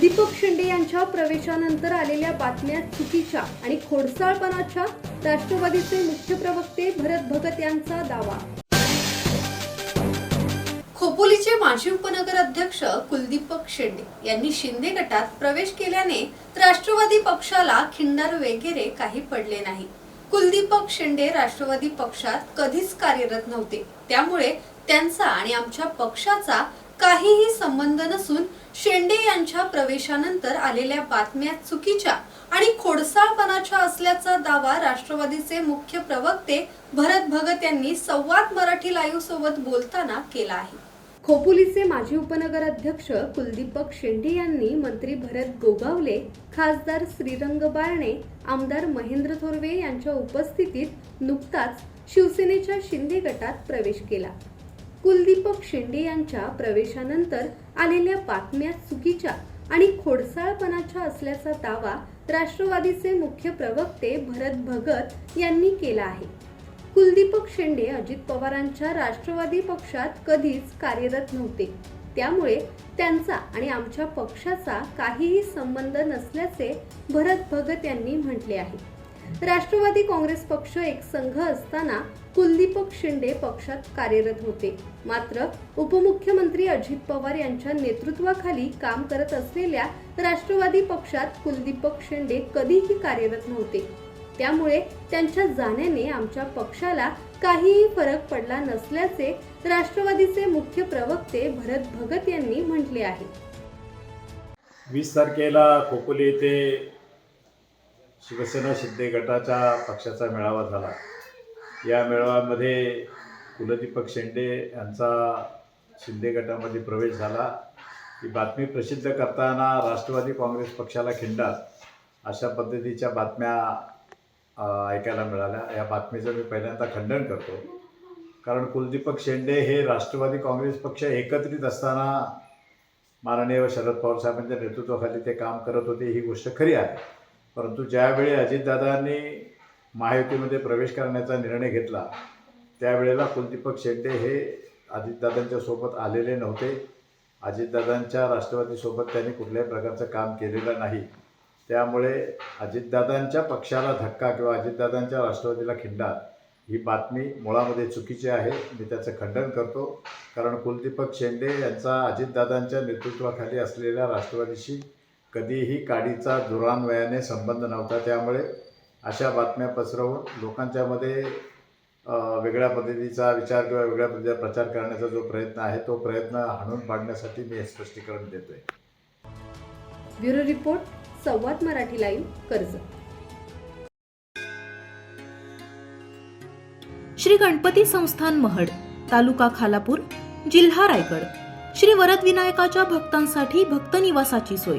कुलदीपक शिंदे यांच्या प्रवेशानंतर आलेल्या बातम्या चुकीच्या आणि खोडसाळपणाच्या राष्ट्रवादीचे मुख्य प्रवक्ते भरत भगत यांचा दावा. खोपोलीचे माजी उपनगर अध्यक्ष कुलदीपक शेंडे यांनी शिंदे गटात प्रवेश केल्याने राष्ट्रवादी पक्षाला खिंडार वगैरे काही पडले नाही. कुलदीपक शेंडे राष्ट्रवादी पक्षात कधीच कार्यरत नव्हते. त्यामुळे त्यांचा आणि आमच्या पक्षाचा काहीही संबंध नसून शेंडे यांच्या प्रवेशानंतर आलेल्या बातम्या चुकीच्या आणि खोडसाळपणाच्या असल्याचा दावा राष्ट्रवादीचे मुख्य प्रवक्ते भरत भगत यांनी संवाद मराठी लाईव्ह सोबत बोलताना केला आहे. खोपोलीचे माजी उपनगराध्यक्ष कुलदीपक शेंडे यांनी मंत्री भरत गोगावले खासदार श्रीरंग बारणे आमदार महेंद्र थोरवे यांच्या उपस्थितीत नुकताच शिवसेनेच्या शिंदे गटात प्रवेश केला. कुलदीपक शेंडे यांच्या प्रवेशानंतर आलेल्या बातम्या चुकीच्या आणि खोडसाळपणाच्या असल्याचा दावा राष्ट्रवादीचे मुख्य प्रवक्ते भरत भगत यांनी केला आहे. कुलदीपक शेंडे अजित पवारांच्या राष्ट्रवादी पक्षात कधीच कार्यरत नव्हते. त्यामुळे त्यांचा आणि आमच्या पक्षाचा काहीही संबंध नसल्याचे भरत भगत यांनी म्हटले आहे. राष्ट्रवादी काँग्रेस पक्ष एक संघ असताना कुलदीपक शिंदे पक्षात कार्यरत होते. मात्र उपमुख्यमंत्री अजित पवार यांच्या नेतृत्वाखाली काम करत असलेल्या राष्ट्रवादी पक्षात कुलदीपक शिंदे कधीही कार्यरत नव्हते. त्यामुळे त्यांच्या जाण्याने आमच्या पक्षाला काहीही फरक पडला नसल्याचे राष्ट्रवादीचे मुख्य प्रवक्ते भरत भगत यांनी म्हटले आहे. वीस तारखेला खोपोली येथे शिवसेना शिंदे गटाच्या पक्षाचा मेळावा झाला. या मेळाव्यामध्ये कुलदीपक शेंडे यांचा शिंदे गटामध्ये प्रवेश झाला. ही बातमी प्रसिद्ध करताना राष्ट्रवादी काँग्रेस पक्षाला खिंडात अशा पद्धतीच्या बातम्या ऐकायला मिळाल्या. या बातमीचं मी पहिल्यांदा खंडन करतो. कारण कुलदीपक शेंडे हे राष्ट्रवादी काँग्रेस पक्ष एकत्रित असताना माननीय शरद पवार साहेबांच्या नेतृत्वाखाली ते काम करत होते ही गोष्ट खरी आहे. परंतु ज्यावेळी अजितदादांनी महायुतीमध्ये प्रवेश करण्याचा निर्णय घेतला त्यावेळेला कुलदीपक शेंडे हे अजितदादांच्या सोबत आलेले नव्हते. अजितदादांच्या राष्ट्रवादीसोबत त्यांनी कुठल्याही प्रकारचं काम केलेलं नाही. त्यामुळे अजितदादांच्या पक्षाला धक्का किंवा अजितदादांच्या राष्ट्रवादीला खिंडा ही बातमी मुळामध्ये चुकीची आहे मी त्याचं खंडन करतो. कारण कुलदीपक शेंडे यांचा अजितदादांच्या नेतृत्वाखाली असलेल्या राष्ट्रवादीशी कधीही काडीचा दुरान्वयाने संबंध नव्हता त्यामुळे अशा बातम्या पसरवून लोकांच्यामध्ये वेगळ्या पद्धतीचा विचार किंवा वेगळ्या पद्धतीचा प्रचार करण्याचा जो प्रयत्न आहे तो प्रयत्न हाणून पाडण्यासाठी मी हे स्पष्टीकरण देतोय. ब्युरो रिपोर्ट संवाद मराठी लाईव्ह कर्ज. श्री गणपती संस्थान महड तालुका खालापूर जिल्हा रायगड. श्री वरद विनायकाच्या भक्तांसाठी भक्त निवासाची सोय.